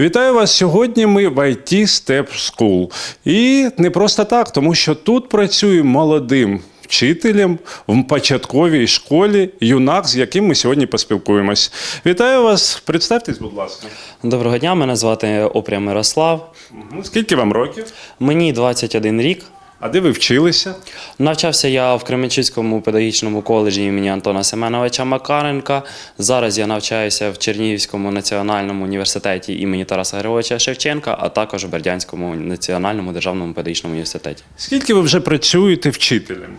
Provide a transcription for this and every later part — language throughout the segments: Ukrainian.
Вітаю вас сьогодні. Ми в IT Step School. І не просто так, тому що тут працює молодим вчителем в початковій школі юнак, з яким ми сьогодні поспілкуємось. Вітаю вас. Представтесь, будь ласка. Доброго дня, мене звати Опря Мирослав. Скільки вам років? Мені 21 рік. А де ви вчилися? Навчався я в Кременчуцькому педагогічному коледжі імені Антона Семеновича Макаренка. Зараз я навчаюся в Чернігівському національному університеті імені Тараса Григоровича Шевченка, а також в Бердянському національному державному педагогічному університеті. Скільки ви вже працюєте вчителем?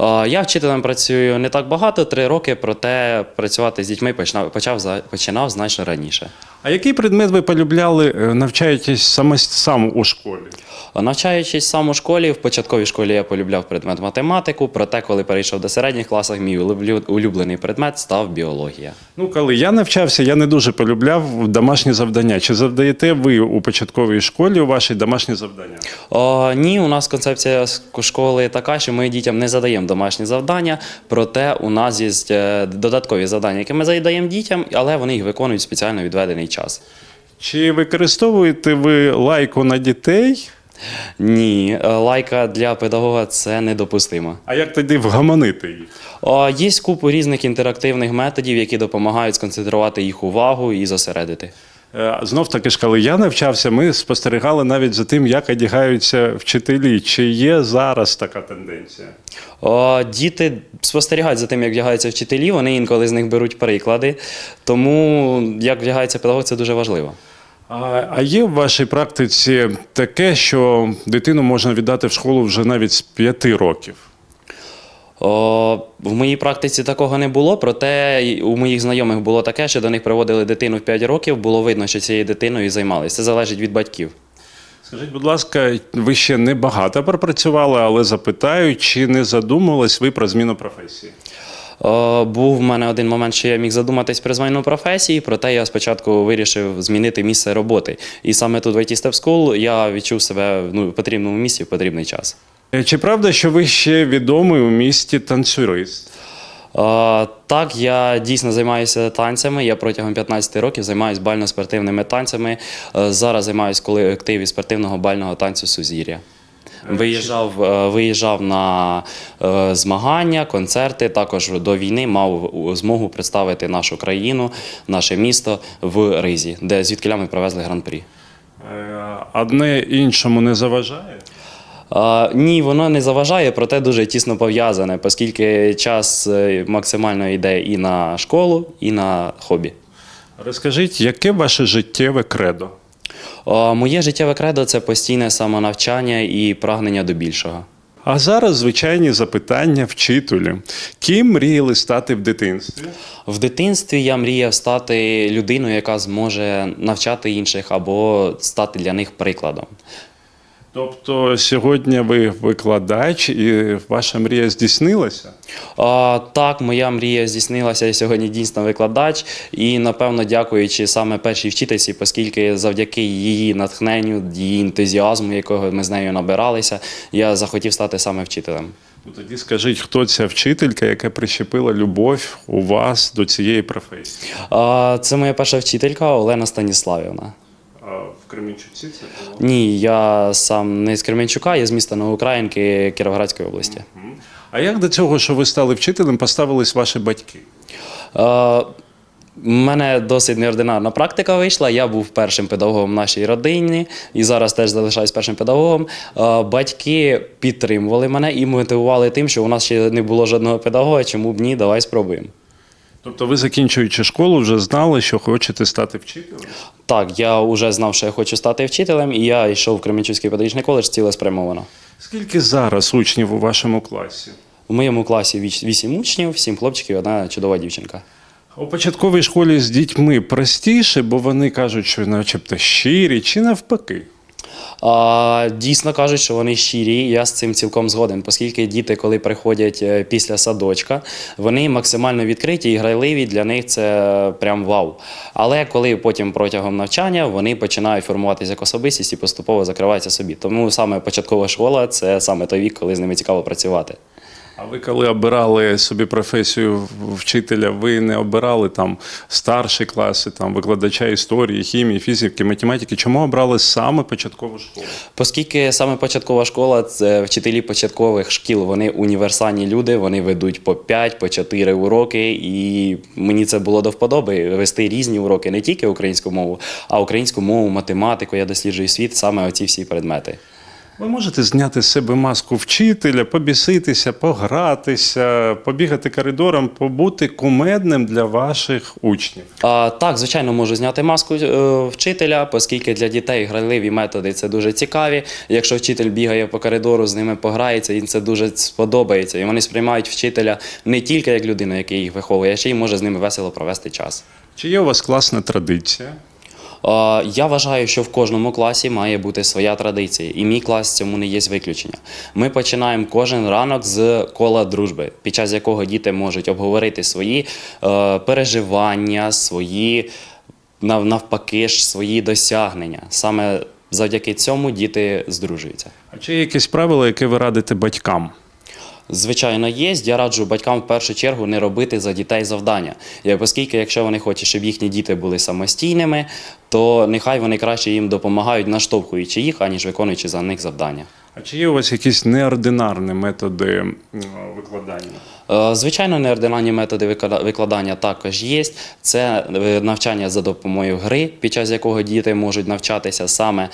Е, Я вчителем працюю не так багато, три роки, проте працювати з дітьми починав, почав, починав значно раніше. А який предмет ви полюбляли, е, навчаєтесь саме сам у школі? Навчаючись сам у школі, в початковій школі я полюбляв предмет математику, проте, коли перейшов до середніх класів, мій улюблений предмет став біологія. Ну, коли я навчався, я не дуже полюбляв домашні завдання. Чи завдаєте ви у початковій школі у ваші домашні завдання? О, ні, у нас концепція школи така, що ми дітям не задаємо домашні завдання, проте у нас є е, додаткові завдання, які ми задаємо дітям, але вони їх виконують в спеціально відведений час. Чи використовуєте ви лайку на дітей? Ні, е, лайка для педагога це недопустимо. А як тоді вгамонити? О, Є купу різних інтерактивних методів, які допомагають сконцентрувати їх увагу і зосередити. Е, Знов таки ж, коли я навчався, ми спостерігали навіть за тим, як одягаються вчителі. Чи є зараз така тенденція? О, Діти спостерігають за тим, як вдягаються вчителі, вони інколи з них беруть приклади. Тому як вдягається педагог, це дуже важливо. А, а є в вашій практиці таке, що дитину можна віддати в школу вже навіть з п'яти років? О, в моїй практиці такого не було, проте у моїх знайомих було таке, що до них приводили дитину в 5 років, було видно, що цією дитиною займалися. Це залежить від батьків. Скажіть, будь ласка, ви ще не багато пропрацювали, але запитаю, чи не задумувались ви про зміну професії? О, був в мене один момент, що я міг задуматись про зміну професії, проте я спочатку вирішив змінити місце роботи. І саме тут в IT Step School я відчув себе ну, в потрібному місці в потрібний час. Е, Чи правда, що ви ще відомий у місті танцюрист? Е, Так, я дійсно займаюся танцями. Я протягом 15 років займаюся бально-спортивними танцями. Е, Зараз займаюся в колективі спортивного бального танцю Сузір'я. Виїжджав, е, виїжджав на е, змагання, концерти. Також до війни мав змогу представити нашу країну, наше місто в Ризі, де звідки ми привезли гран-прі. Е, Одне іншому не заважає? Ні, воно не заважає, проте дуже тісно пов'язане, оскільки час е, максимально йде і на школу, і на хобі. Розкажіть, яке ваше життєве кредо? Моє життєве кредо це постійне самонавчання і прагнення до більшого. А зараз звичайні запитання вчителю. Ким мріяли стати в дитинстві? В дитинстві я мріяв стати людиною, яка зможе навчати інших або стати для них прикладом. Тобто сьогодні ви викладач і ваша мрія здійснилася? А, так, моя мрія здійснилася. Я сьогодні дійсно викладач, і напевно дякуючи саме першій вчительці, оскільки завдяки її натхненню, її ентузіазму, якого ми з нею набиралися, я захотів стати саме вчителем. Ну, тоді скажіть, хто ця вчителька, яка прищепила любов у вас до цієї професії? А, це моя перша вчителька Олена Станіславівна. Кременчуці це було? Ні, я сам не з Кременчука, я з міста Новоукраїнки Кіровоградської області. А як до цього, що ви стали вчителем, поставились ваші батьки? Е, У мене досить неординарна практика вийшла. Я був першим педагогом в нашій родині і зараз теж залишаюсь першим педагогом. Е, Батьки підтримували мене і мотивували тим, що у нас ще не було жодного педагога. Чому б ні? Давай спробуємо. Тобто ви, закінчуючи школу, вже знали, що хочете стати вчителем? Так, я вже знав, що я хочу стати вчителем, і я йшов в Кременчуцький педагогічний коледж цілеспрямовано. Скільки зараз учнів у вашому класі? У моєму класі вісім учнів, сім хлопчиків, одна чудова дівчинка. У початковій школі з дітьми простіше, бо вони кажуть, що начебто щирі, чи навпаки. Дійсно кажуть, що вони щирі. Я з цим цілком згоден, оскільки діти, коли приходять е, після садочка, вони максимально відкриті і грайливі. Для них це прям вау. Але коли потім протягом навчання вони починають формуватися як особистість і поступово закриваються собі. Тому саме початкова школа це саме той вік, коли з ними цікаво працювати. А ви коли обирали собі професію вчителя, ви не обирали там старші класи, там викладача історії, хімії, фізики, математики. Чому обрали саме початкову школу? Оскільки саме початкова школа, це вчителі початкових шкіл, вони універсальні люди, вони ведуть по 5, по 4 уроки, і мені це було до вподоби вести різні уроки, не тільки українську мову, а українську мову, математику. Я досліджую світ, саме оці всі предмети. Ви можете зняти з себе маску вчителя, побіситися, погратися, побігати коридором, побути кумедним для ваших учнів. А, так, звичайно, можу зняти маску е, вчителя, оскільки для дітей грайливі методи це дуже цікаві. Якщо вчитель бігає по коридору, з ними пограється, їм це дуже сподобається. І вони сприймають вчителя не тільки як людину, який їх виховує, а ще й може з ними весело провести час. Чи є у вас класна традиція? Я вважаю, що в кожному класі має бути своя традиція, і мій клас цьому не є виключення. Ми починаємо кожен ранок з кола дружби, під час якого діти можуть обговорити свої е, переживання, свої навпаки ж свої досягнення. Саме завдяки цьому діти здружуються. А чи є якісь правила, які ви радите батькам? Звичайно, є. Я раджу батькам в першу чергу не робити за дітей завдання. Оскільки, якщо вони хочуть, щоб їхні діти були самостійними, то нехай вони краще їм допомагають, наштовхуючи їх, аніж виконуючи за них завдання. А чи є у вас якісь неординарні методи викладання? Е, Звичайно, неординарні методи виклада- викладання також є. Це е, навчання за допомогою гри, під час якого діти можуть навчатися саме е,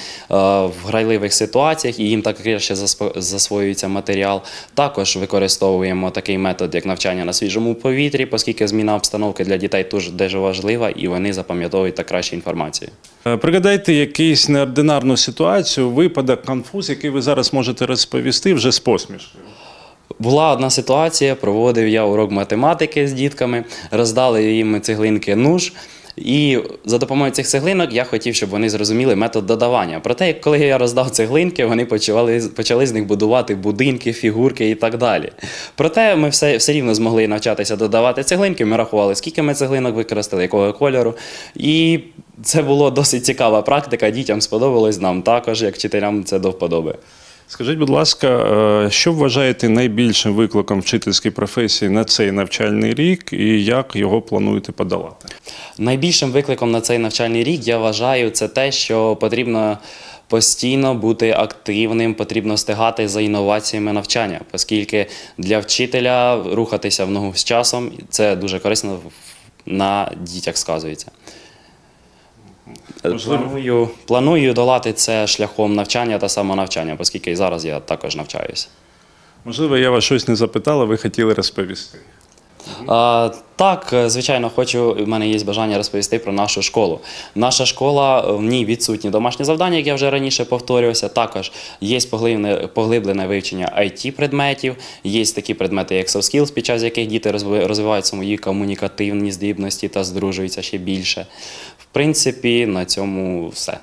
в грайливих ситуаціях, і їм так краще засвоюється матеріал. Також використовуємо такий метод, як навчання на свіжому повітрі, оскільки зміна обстановки для дітей дуже важлива, і вони запам'ятовують так краще інформацію. Пригадайте якусь неординарну ситуацію, випадок, конфуз, який ви зараз можете розповісти вже з посмішкою. Була одна ситуація, проводив я урок математики з дітками, роздали їм цеглинки нуж. І за допомогою цих цеглинок я хотів, щоб вони зрозуміли метод додавання. Проте, коли я роздав цеглинки, вони почали, почали з них будувати будинки, фігурки і так далі. Проте ми все, все рівно змогли навчатися додавати цеглинки. Ми рахували, скільки ми цеглинок використали, якого кольору. І це було досить цікава практика. Дітям сподобалось, нам також, як вчителям, це до вподоби. Скажіть, будь ласка, е, що вважаєте найбільшим викликом вчительської професії на цей навчальний рік і як його плануєте подолати? Найбільшим викликом на цей навчальний рік я вважаю це те, що потрібно постійно бути активним, потрібно встигати за інноваціями навчання, оскільки для вчителя рухатися в ногу з часом це дуже корисно на дітях сказується. Планую, планую долати це шляхом навчання та самонавчання, оскільки і зараз я також навчаюся. Можливо, я вас щось не запитала, ви хотіли розповісти. А, так, звичайно, хочу. У мене є бажання розповісти про нашу школу. Наша школа в ній відсутні домашні завдання, як я вже раніше повторювався. Також є поглиблене, поглиблене вивчення it предметів. Є такі предмети, як soft skills, під час яких діти розви- розвивають свої комунікативні здібності та здружуються ще більше. Принципі, на цьому все.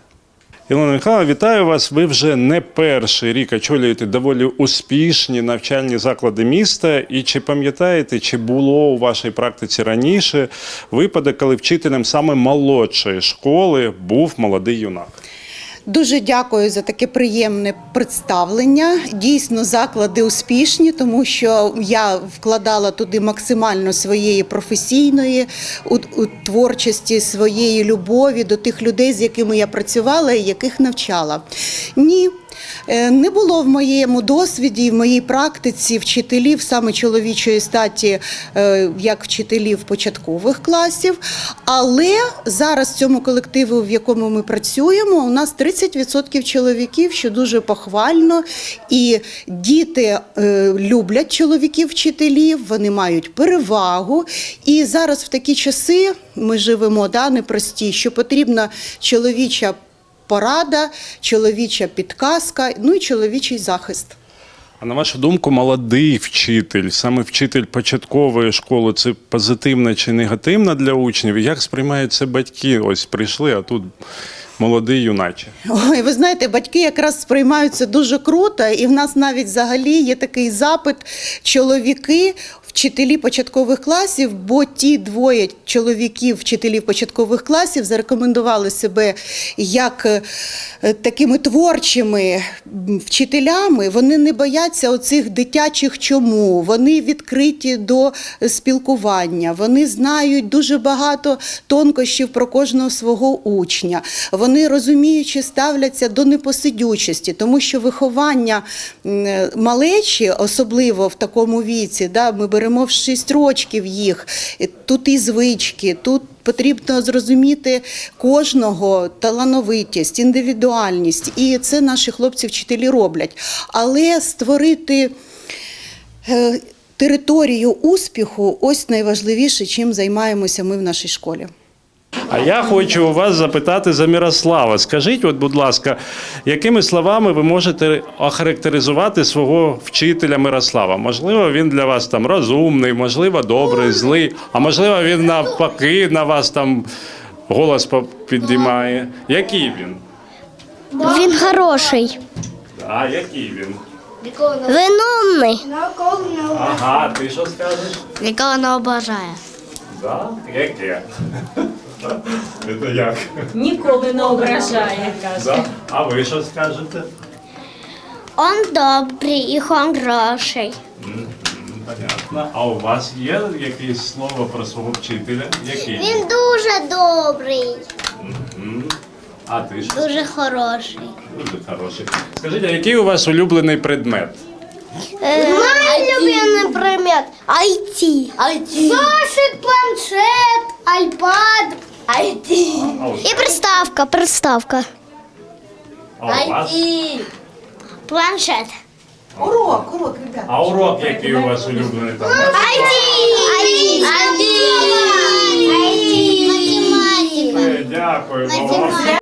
Ілона Михайловна, вітаю вас. Ви вже не перший рік очолюєте доволі успішні навчальні заклади міста. І чи пам'ятаєте, чи було у вашій практиці раніше випадок, коли вчителем саме молодшої школи був молодий юнак? Дуже дякую за таке приємне представлення. Дійсно, заклади успішні, тому що я вкладала туди максимально своєї професійної у, у творчості, своєї любові до тих людей, з якими я працювала і яких навчала. Ні. Е, Не було в моєму досвіді в моїй практиці вчителів саме чоловічої статі, е, як вчителів початкових класів. Але зараз в цьому колективі, в якому ми працюємо, у нас 30% чоловіків, що дуже похвально. І діти е, люблять чоловіків-вчителів, вони мають перевагу. І зараз в такі часи ми живемо да, непрості, що потрібна чоловіча порада, чоловіча підказка, ну і чоловічий захист. А на вашу думку, молодий вчитель, саме вчитель початкової школи, це позитивно чи негативно для учнів? Як сприймають це батьки? Ось прийшли, а тут молодий юначе. Ой, ви знаєте, батьки якраз сприймають це дуже круто, і в нас навіть взагалі є такий запит. Чоловіки вчителі початкових класів, бо ті двоє чоловіків, вчителів початкових класів, зарекомендували себе як е, такими творчими вчителями. Вони не бояться оцих дитячих чому. Вони відкриті до спілкування. Вони знають дуже багато тонкощів про кожного свого учня. Вони розуміючи ставляться до непосидючості, тому що виховання малечі, особливо в такому віці, да, ми беремо в 6 рочків їх, тут і звички, тут. Потрібно зрозуміти кожного талановитість, індивідуальність, і це наші хлопці-вчителі роблять. Але створити е, територію успіху ось найважливіше, чим займаємося ми в нашій школі. А я хочу у вас запитати за Мирослава. Скажіть, от, будь ласка, якими словами ви можете охарактеризувати свого вчителя Мирослава? Можливо, він для вас там розумний, можливо, добрий, злий, а можливо, він навпаки на вас там голос підіймає. Який він? Він хороший. А який він? Він. Ага, ти що скажеш? Ніколи не ображає. Да? Яке? Це як? Ніколи не ображає, каже. Да? А ви що скажете? Он добрий і хороший. Понятно. А у вас є якесь слово про свого вчителя? Який? Він дуже добрий, М. А ти що? дуже хороший. Дуже хороший. Скажіть, а який у вас улюблений предмет? Мій любимий предмет IT. IT. Зошит, планшет, айпад. IT. А І приставка, приставка. а у вас? Планшет. Урок, урок, ребята. А урок який у вас улюблений там? IT. IT. IT. Математика. Дякую. вам.